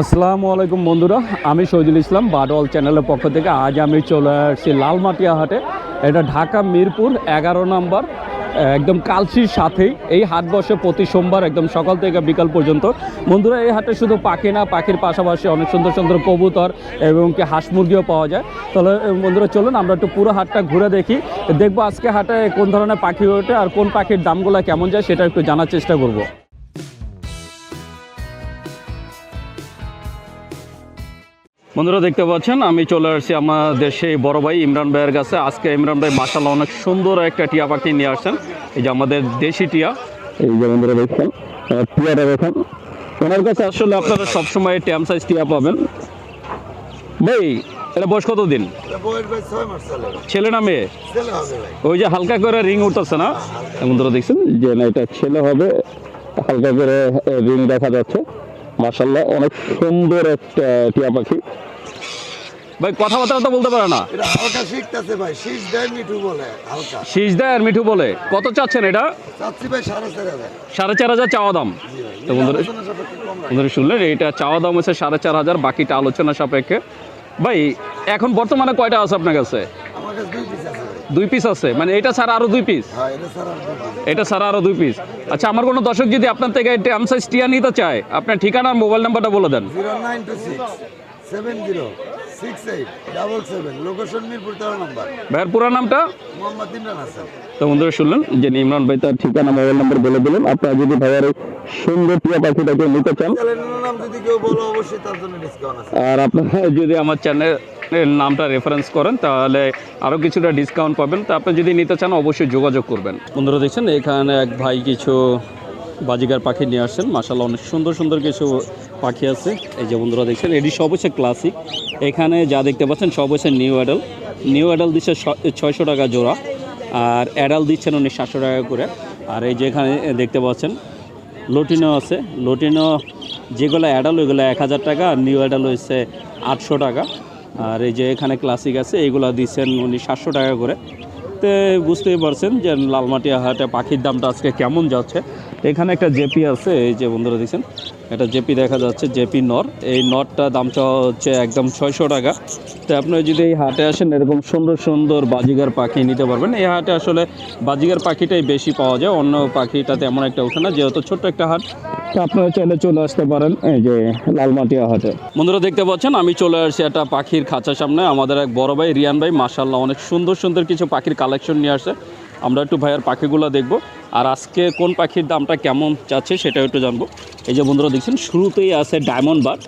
আসসালামু আলাইকুম বন্ধুরা, আমি শহীদুল ইসলাম বাডওয়াল চ্যানেলের পক্ষ থেকে। আজ আমি চলে আসছি লালমাটিয়া হাটে। এটা ঢাকা মিরপুর এগারো নম্বর, একদম কালসির সাথেই। এই হাট বসে প্রতি সোমবার একদম সকাল থেকে বিকাল পর্যন্ত। বন্ধুরা, এই হাটে শুধু পাখি না, পাখির পাশাপাশি অনেক সুন্দর সুন্দর কবুতর এবং কি হাঁস মুরগিও পাওয়া যায়। তাহলে বন্ধুরা, চলুন আমরা একটু পুরো হাটটা ঘুরে দেখি। দেখব আজকে হাটে কোন ধরনের পাখি ওঠে আর কোন পাখির দামগুলো কেমন যায়, সেটা একটু জানার চেষ্টা করব। বন্ধুরা দেখতে পাচ্ছেন আমি চলে আসছি আমাদের সেই বড় ভাই ইমরান ভাইয়ের কাছে। আজকে ইমরান ভাই মাসাল্লাহ অনেক সুন্দর একটা টিয়া পাখি নিয়ে আসছেন। এই যে আমাদের দেশি টিয়া। এই যে বন্ধুরা দেখছেন টিয়াটা দেখেন। ওনার কাছে আসলে আপনারা সবসময় ট্যাম সাইজ টিয়া পাবেন। ভাই এটা বয়স কত দিন ছেলে না মেয়ে? ছেলে হবে ভাই। ওই যে হালকা করে রিং উঠতেছে না? বন্ধুরা দেখছেন যে না এটা ছেলে হবে হালকা করে রিং দেখা যাচ্ছে। মাসাল্লাহ অনেক সুন্দর একটা টিয়া পাখি। ভাই কথাবার্তা তো বলতে পারে না। হালকা শিখতেছে ভাই শীষ দেয় মিঠু বলে হালকা। শীষ দেয় আর মিঠু বলে। কত চাচ্ছেন এটা? চাচ্ছি ভাই সাড়ে চার হাজার। সাড়ে চার হাজার চাওয়া দাম। তো। বন্ধুরা শুনলেন এটা চাওয়া দাম হচ্ছে সাড়ে চার হাজার বাকিটা আলোচনা সাপেক্ষে। ভাই এখন বর্তমানে কয়টা আছে আপনার কাছে আমার কাছে দুই পিস আছে ভাই দুই পিস আছে? মানে এটা ছাড়া আরও দুই পিস হ্যাঁ এটা ছাড়া আরও দুই পিস আচ্ছা আমার কোনো দর্শক যদি আপনার থেকে ট্যাম সাইজ টিয়া নিতে চায় আপনার ঠিকানা মোবাইল নাম্বারটা বলে দেন। ভাইয়ের পুরো নামটা? তো বন্ধুরা শুনলেন যে ইমরান ভাই তার ঠিকানা মোবাইল নাম্বার বলে দিলেন। আপনারা যদি ভাইয়ার সুন্দর টিয়া পাখিটাকে নিতে চান আর আপনারা যদি আমার চ্যানেলের নামটা রেফারেন্স করেন, তাহলে আরও কিছুটা ডিসকাউন্ট পাবেন। তা আপনি যদি নিতে চান, অবশ্যই যোগাযোগ করবেন। বন্ধুরা, দেখছেন, এখানে এক ভাই কিছু বাজিগার পাখি নিয়ে আসছেন। মাসাল্লাহ অনেক সুন্দর সুন্দর কিছু পাখি আছে। এই যে বন্ধুরা, দেখছেন, এটি সব হচ্ছে ক্লাসিক এখানে যা দেখতে পাচ্ছেন সব হচ্ছে নিউ অ্যাডাল নিউ অ্যাডাল দিচ্ছে ছয়শো টাকা জোড়া, আর অ্যাডাল দিচ্ছেন উনি সাতশো টাকা করে। আর এই যে এখানে দেখতে পাচ্ছেন লটিনো আছে। লটিনো যেগুলো অ্যাডাল ওইগুলো এক হাজার টাকা, আর নিউ অ্যাডাল হচ্ছে আটশো টাকা। আর এই যে এখানে ক্লাসিক আছে এগুলো দিচ্ছেন উনি সাতশো টাকা করে। তো বুঝতেই পারছেন যে লালমাটিয়া হাটে পাখির দামটা আজকে কেমন যাচ্ছে। এখানে একটা জেপি আছে, এই যে বন্ধুরা দিচ্ছেন একটা জেপি দেখা যাচ্ছে, জেপি নর। এই নটটা দামটা হচ্ছে একদম ছয়শো টাকা। তো আপনি যদি এই হাটে আসেন, এরকম সুন্দর সুন্দর বাজিগার পাখি নিতে পারবেন। এই হাটে আসলে বাজিগার পাখিটাই বেশি পাওয়া যায়, অন্য পাখিটা তেমন একটা ওঠে না, যেহেতু ছোট্ট একটা হাট। আপনারা চাইলে চলে আসতে পারেন এই যে লালমাটিয়া হাটে। বন্ধুরা দেখতে পাচ্ছেন, আমি চলে আসছি একটা পাখির খাঁচার সামনে। আমাদের এক বড় ভাই, রিয়ান ভাই মাসাল্লাহ অনেক সুন্দর সুন্দর কিছু পাখির কালেকশন নিয়ে আসছে আমরা একটু ভাইয়ের পাখিগুলো দেখব। আর আজকে কোন পাখির দামটা কেমন চাচ্ছে সেটাও একটু জানব। এই যে বন্ধুরা দেখছেন শুরুতেই আছে ডায়মন্ড বার্ড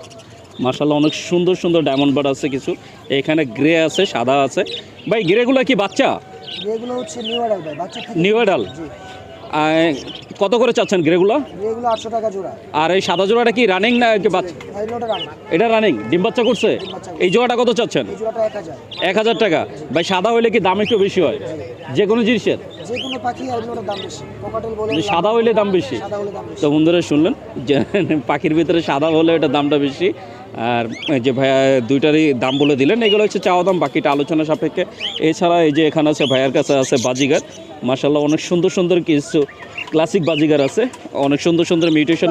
মার্শাল্লাহ অনেক সুন্দর সুন্দর ডায়মন্ড বার্ড আছে কিছু। এখানে গ্রে আছে সাদা আছে। ভাই গ্রেগুলো কি বাচ্চা? নিউ অ্যাডাল কত করে চাচ্ছেন গ্রেগুলো? আটশো টাকা জোড়া। আর এই সাদা জোড়াটা কি রানিং না বাচ্চা? এটা রানিং ডিম বাচ্চা করছে? এই জোড়াটা কত চাচ্ছেন? এক হাজার। টাকা। ভাই সাদা হইলে কি দাম একটু বেশি হয়? যে কোনো জিনিসের। মানে সাদা হইলে দাম বেশি। হলে দাম বেশি। তো বন্ধুরা শুনলেন যে পাখির ভিতরে সাদা হলে এটা দামটা বেশি। আর যে ভাইয়া দুইটারই দাম বলে দিলেন এগুলো হচ্ছে চাওয়া দাম বাকিটা আলোচনা সাপেক্ষে। এছাড়া এই যে এখানে আছে ভাইয়ার কাছে আছে বাজিগার। মাসাল্লাহ অনেক সুন্দর সুন্দর কিছু ক্লাসিক বাজিগার আছে অনেক সুন্দর সুন্দর মিউটেশন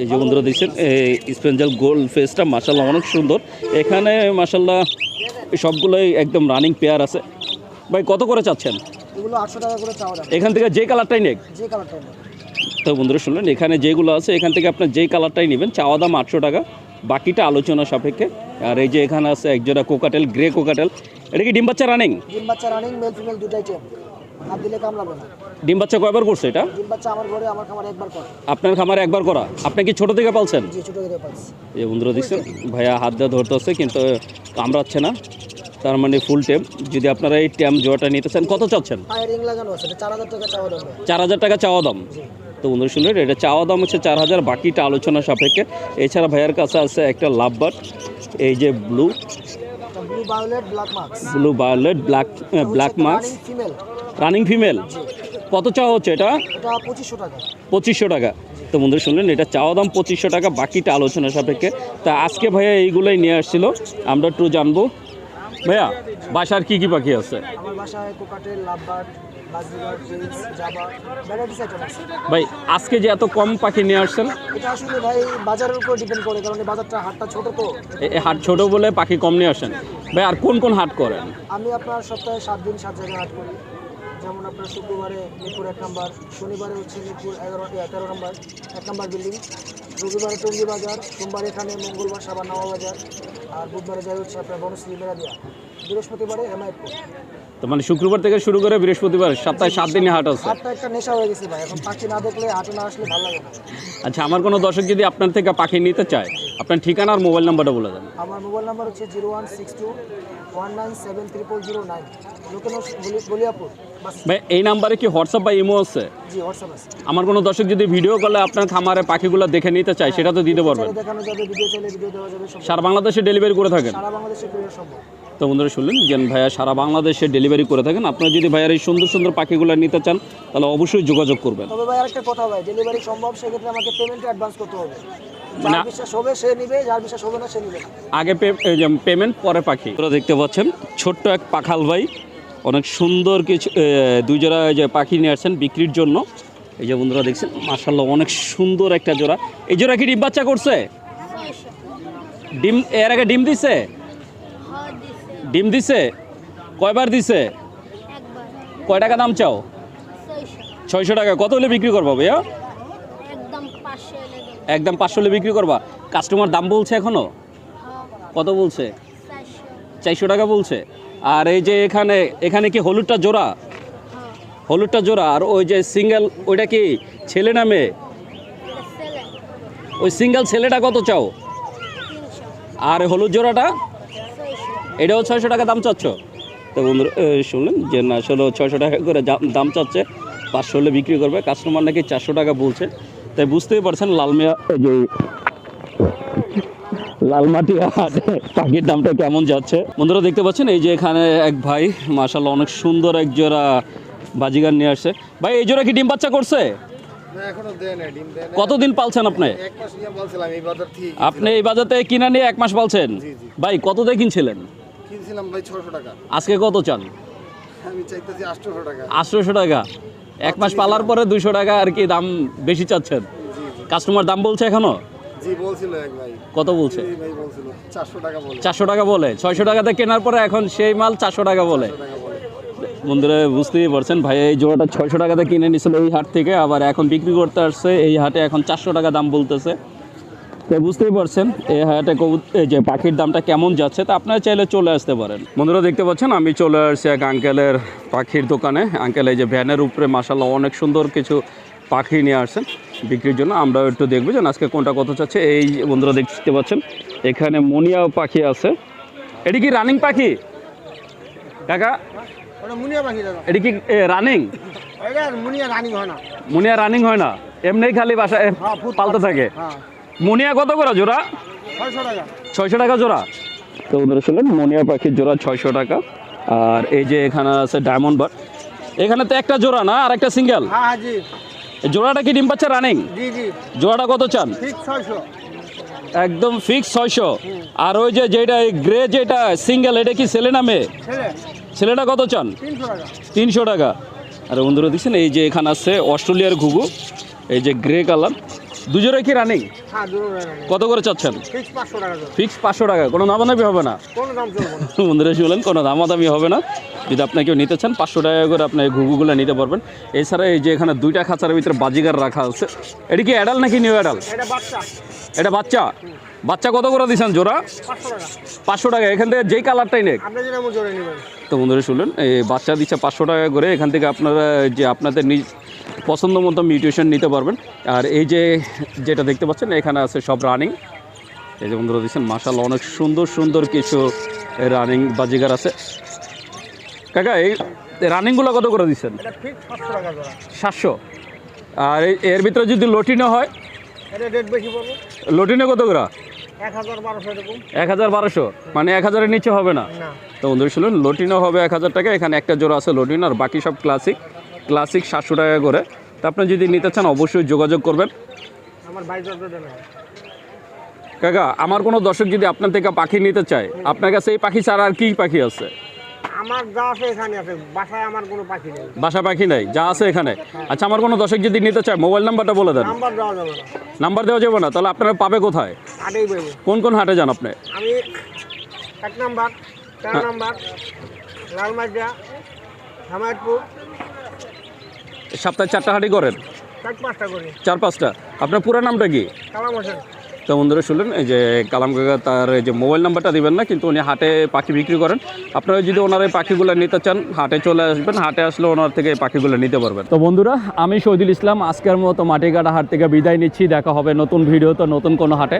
এই যে বন্ধুরা দেখছেন এই স্পেঞ্জাল গোল্ড ফেসটা মাসাল্লাহ অনেক সুন্দর। এখানে মাসাল্লাহ সবগুলোই একদম রানিং পেয়ার আছে। ভাই কত করে চাচ্ছেন? এগুলো আটশো টাকা করে চাওয়া এখান থেকে যে কালারটাই নেক। যে কালারটা নেই তো বন্ধুরা শুনলেন এখানে যেগুলো আছে এখান থেকে আপনার যেই কালারটাই নেবেন চাওয়া দাম আটশো টাকা বাকিটা আলোচনা সাপেক্ষে। আর এই যে এখানে আছে একজোড়া কোকাটেল গ্রে কোকাটেল। এটা কি ডিম বাচ্চা রানিং ডিম বাচ্চা রানিং মেল ফিমেল দুটাই টেম হাত দিলে কামড়াবে না। ডিম বাচ্চা কয়বার করছে এটা? ডিম বাচ্চা আমার ঘরে আমার খামার একবার করে। আপনার খামারে একবার করা? আপনি কি ছোট থেকে পালছেন? ছোটো থেকে এই বন্ধুরা দেখছেন ভাইয়া হাত দিয়ে ধরতেছে কিন্তু কামড়াচ্ছে না। তার মানে ফুল টেম যদি আপনারা এই ট্যাম জোয়াটা নিতে চান কত চাচ্ছেন? লাগানো আছে চার হাজার টাকা চাওয়া দাম। চার হাজার টাকা চাওয়া দাম। জি। তো বন্ধুরা শুনলেন এটা চাওয়া দাম হচ্ছে চার হাজার বাকিটা আলোচনা সাপেক্ষে। এছাড়া ভাইয়ার কাছে আছে একটা লাভ বার্ড এই যে blue blue violet black black mask running female কত চাওয়া হচ্ছে এটা? পঁচিশশো টাকা। পঁচিশশো টাকা। তো বন্ধুরা শুনলেন এটা চাওয়া দাম পঁচিশশো টাকা বাকিটা আলোচনা সাপেক্ষে। তা আজকে ভাইয়া এইগুলোই নিয়ে আসছিল আমরা একটু জানব। ভাইয়া বাসার কি কি পাখি আছে? আমার বাসায় কোকাটেল লাভবার্ড ভাই আজকে যে এত কম পাখি নিয়ে আসছেন? এটা আসলে ভাই বাজারের উপর ডিপেন্ড করে কারণ এই বাজারটা হাটটা ছোট তো। হাট ছোট বলে পাখি কম নিয়ে আসেন ভাই আর কোন কোন হাট করেন? আমি আপনার সপ্তাহে সাত দিন সাত জায়গায় হাট করি। যেমন আপনার শুক্রবারে মিরপুর এক নাম্বার শনিবারে হচ্ছে মিরপুর এগারো এ, তেরো নাম্বার এক নাম্বার বিল্ডিং রবিবারে টঙ্গি বাজার সোমবার এখানে মঙ্গলবার সাবার নামা বাজার আর বুধবারে যাই হচ্ছে আপনার বনশ্রী মেরাদিয়া বৃহস্পতিবারে হেমায়তপুর। তো মানে শুক্রবার থেকে শুরু করে বৃহস্পতিবার সপ্তাহে সাত দিনে হাট আছে। হাটটা একটা নেশা হয়ে গেছে ভাই এখন পাখি না দেখলে হাটে না আসলে ভালো লাগে না। আচ্ছা আমার কোনো দর্শক যদি আপনার থেকে পাখি নিতে চায় আপনার ঠিকানা আর মোবাইল নাম্বারটা বলে দেন। আমার মোবাইল নাম্বার হচ্ছে zero one six two one nine seven triple zero nine. ভাই এই নাম্বারে কি হোয়াটসঅ্যাপ বা ইমো আছে? আমার কোনো দর্শক যদি ভিডিও করলে আপনার খামারে পাখিগুলো দেখে নিতে চাই সেটা তো দিতে পারবেন। সারা বাংলাদেশে ডেলিভারি করে থাকেন? তো বন্ধুরা শুনলেন যে ভাইয়া সারা বাংলাদেশে ডেলিভারি করে থাকেন। আপনারা যদি ভাইয়ার এই সুন্দর সুন্দর পাখিগুলো নিতে চান তাহলে অবশ্যই যোগাযোগ করবেন। তবে ভাই আরেকটা কথা ভাই ডেলিভারি সম্ভব সেক্ষেত্রে আমাকে পেমেন্ট অ্যাডভান্স করতে হবে। মানে- আগে পেমেন্ট পরে পাখি। দেখতে পাচ্ছেন ছোট্ট এক পাখাল ভাই অনেক সুন্দর কিছু দুই জোড়া যে পাখি নিয়ে আসছেন বিক্রির জন্য। এই যে বন্ধুরা দেখছেন মার্শাল্লাহ অনেক সুন্দর একটা জোড়া। এই জোড়া কি ডিম বাচ্চা করছে? ডিম, এর আগে ডিম দিছে? ডিম দিছে? কয়বার দিছে? কয় টাকা দাম চাও? ছয়শো টাকা। কত হলে বিক্রি করব ভাইয়া? একদম পাঁচশো হলে বিক্রি করবা। কাস্টমার দাম বলছে এখনও? কত বলছে? চারশো টাকা বলছে? আর এই যে এখানে এখানে কি হলুদটা জোড়া? হলুদটা জোড়া। আর ওই যে সিঙ্গেল ওইটা কি ছেলে না মেয়ে? ওই সিঙ্গেল ছেলেটা কত চাও? আর হলুদ জোড়াটা? এটাও ছয়শো টাকা দাম চাচ্ছ? তো বন্ধুরা এ, শুনলেন যে না আসলে ছয়শো টাকা করে দাম চাচ্ছে। পাঁচশো হলে বিক্রি করবে। কাস্টমার নাকি চারশো টাকা বলছে। তাই বুঝতেই পারছেন লালমিয়া যে লালমাটি হাটে পাখির দামটা কেমন যাচ্ছে? বন্ধুরা দেখতে পাচ্ছেন এই যে এখানে এক ভাই মাশাল্লাহ অনেক সুন্দর এক জোড়া বাজিগার নিয়ে আসছে। ভাই এই জোড়া কি ডিম বাচ্চা করছে? কতদিন পালছেন আপনি? আপনি এই বাজারতে কিনা নিয়ে এক মাস পালছেন। ভাই কত দিয়ে কিনছিলেন আজকে কত চান? আটশোশো টাকা। এক মাস পালার পরে দুশো টাকা আর কি দাম বেশি চাচ্ছেন? কাস্টমার দাম বলছে এখনও? জি বলছিল এক ভাই। কত বলছে? ভাই বলছিল টাকা বলে। টাকা টাকাতে কেনার পরে এখন সেই মাল চারশো টাকা বলে। বন্ধুরা বুঝতেই পারছেন ভাই এই জোড়াটা ছয়শো টাকাতে কিনে নিছিল এই হাট থেকে আবার এখন বিক্রি করতে আসছে এই হাটে এখন চারশো টাকা দাম বলতেছে। তো বুঝতেই পারছেন এই হাটে এই যে পাখির দামটা কেমন যাচ্ছে তা আপনারা চাইলে চলে আসতে পারেন। বন্ধুরা দেখতে পাচ্ছেন আমি চলে আসছি এক আঙ্কেলের পাখির দোকানে। আঙ্কেল এই যে ভ্যানের উপরে মাসাল্লাহ অনেক সুন্দর কিছু পাখি নিয়ে আসছেন বিক্রির জন্য। আমরাও একটু দেখব যে আজকে কোনটা কত চাচ্ছে। এই বন্ধুরা দেখতে পাচ্ছেন এখানে মনিয়া পাখি আছে। এটি কি রানিং পাখি? কাকা? এটি কি রানিং মুনিয়া রানিং হয় না। এমনি খালি বাসায় হ্যাঁ, পালতে থাকে। হ্যাঁ। মুনিয়া কত করে জোড়া? ছয়শো টাকা। জোড়া। তো বন্ধুরা শুনলেন মনিয়া পাখির জোড়া ছয়শো টাকা। আর এই যে এখানে আছে ডায়মন্ড বার এখানে তো একটা জোড়া না আর একটা সিঙ্গেল হ্যাঁ জি। জোড়াটা কি ডিম পাচ্ছে রানিং জোড়াটা কত চান? একদম ফিক্স ছয়শো। আর ওই যে যেটা গ্রে যেটা সিঙ্গেল এটা কি ছেলে না মেয়ে? ছেলে। ছেলেটা কত চান? তিনশো টাকা। তিনশো টাকা। আর বন্ধুরা দেখছেন এই যে এখানে আছে অস্ট্রেলিয়ার ঘুঘু এই যে গ্রে কালার দুজোড়াই কি রানিং হ্যাঁ কত করে চাচ্ছেন? ঠিক পাঁচশো টাকা দাম ফিক্স পাঁচশো টাকা। কোনো দামাদামি হবে না? কোনো দাম চলবো বন্ধুরা শুনলেন কোনো দামাদামি হবে না। যদি আপনি কেউ নিতে চান পাঁচশো টাকা করে আপনি এই ঘুঘুগুলো নিতে পারবেন। এছাড়া এই যে এখানে দুইটা খাঁচার ভিতরে বাজিগার রাখা আছে। এটা কি অ্যাডাল নাকি নিউ অ্যাডাল এটা বাচ্চা। বাচ্চা? কত করে দিচ্ছেন জোড়া? পাঁচশো টাকা। এখান থেকে যেই কালারটাই নেই তো বন্ধুরা শুনলেন এই বাচ্চা দিচ্ছে পাঁচশো টাকা করে। এখান থেকে আপনারা যে আপনাদের নিজ পছন্দ মতো মিউটেশন নিতে পারবেন। আর এই যে যেটা দেখতে পাচ্ছেন এখানে আছে সব রানিং। এই যে বন্ধুরা দিচ্ছেন মাসাল অনেক সুন্দর সুন্দর কিছু রানিং বাজিগার আছে। কাকা এই রানিংগুলো কত করে দিচ্ছেন? সাতশো আর এই- এর ভিতরে যদি লটিনো হয়? লটিনো কত করে? এক হাজার বারোশো মানে এক হাজারের নিচে হবে না? না। তো বন্ধুরা শুনুন লটিনো হবে এক হাজার টাকা এখানে একটা জোড়া আছে লটিনো আর বাকি সব ক্লাসিক ক্লাসিক সাতশো টাকা করে। তো আপনি যদি নিতে চান অবশ্যই যোগাযোগ করবেন। কাকা আমার কোনো দর্শক যদি আপনার থেকে পাখি নিতে চায় আপনার কাছে এই পাখি ছাড়া আর কী পাখি আছে? আমার যা আছে এখানে আছে বাসায় আমার কোনো পাখি নেই। বাসা পাখি নাই যা আছে এখানে। আচ্ছা আমার কোনো দর্শক যদি নিতে চায় মোবাইল নাম্বারটা বলে দেন। নাম্বার দেওয়া যাবে না। নাম্বার দেওয়া যাবে না তাহলে আপনারা পাবে কোথায়? বইবে কোন কোন হাটে যান আপনি? আমি এক নাম্বার চার নাম্বার লালমাটিয়া হামায়তপুর সপ্তাহে চারটা হাঁটি করেন? চার পাঁচটা। আপনার পুরো নামটা কি? কালাম হোসেন। তো বন্ধুরা শুনলেন, এই যে কালাম কাকা তার যে মোবাইল নাম্বারটা দিবেন না, কিন্তু উনি হাটে পাখি বিক্রি করেন। আপনারা যদি ওনার এই পাখিগুলো নিতে চান, হাটে চলে আসবেন, হাটে আসলে ওনার থেকে এই পাখিগুলো নিতে পারবেন। তো বন্ধুরা, আমি শহীদুল ইসলাম, আজকের মতো মাটিকাটা হাট থেকে বিদায় নিচ্ছি, দেখা হবে নতুন ভিডিও তো, নতুন কোনো হাটে।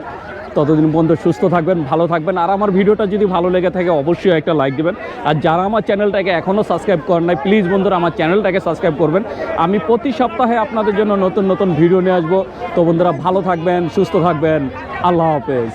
ততদিন পর্যন্ত সুস্থ থাকবেন, ভালো থাকবেন, আর আমার ভিডিওটা যদি ভালো লেগে থাকে, অবশ্যই একটা লাইক দিবেন। আর যারা আমার চ্যানেলটাকে এখনও সাবস্ক্রাইব করেন নাই প্লিজ বন্ধুরা আমার চ্যানেলটাকে সাবস্ক্রাইব করবেন। আমি প্রতি সপ্তাহে আপনাদের জন্য নতুন নতুন ভিডিও নিয়ে আসব। তো বন্ধুরা, ভালো থাকবেন, সুস্থ থাকবেন। আল্লাহ হাফেজ